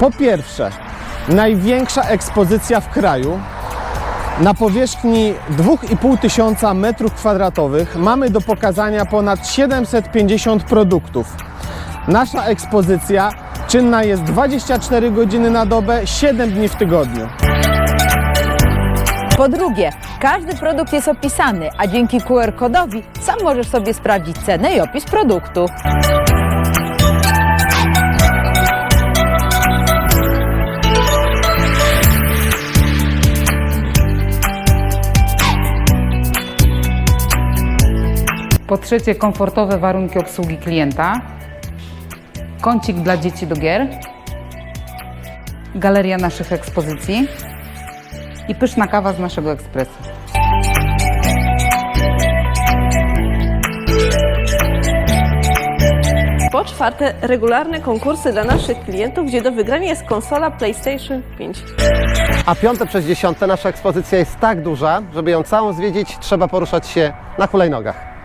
Po pierwsze, największa ekspozycja w kraju. Na powierzchni 2,5 tysiąca metrów kwadratowych mamy do pokazania ponad 750 produktów. Nasza ekspozycja czynna jest 24 godziny na dobę, 7 dni w tygodniu. Po drugie, każdy produkt jest opisany, a dzięki QR-kodowi sam możesz sobie sprawdzić cenę i opis produktu. Po trzecie, komfortowe warunki obsługi klienta. Kącik dla dzieci do gier. Galeria naszych ekspozycji. I pyszna kawa z naszego ekspresu. Po czwarte, regularne konkursy dla naszych klientów, gdzie do wygrania jest konsola PlayStation 5. A piąte przez dziesiąte nasza ekspozycja jest tak duża, żeby ją całą zwiedzić, trzeba poruszać się na hulajnogach.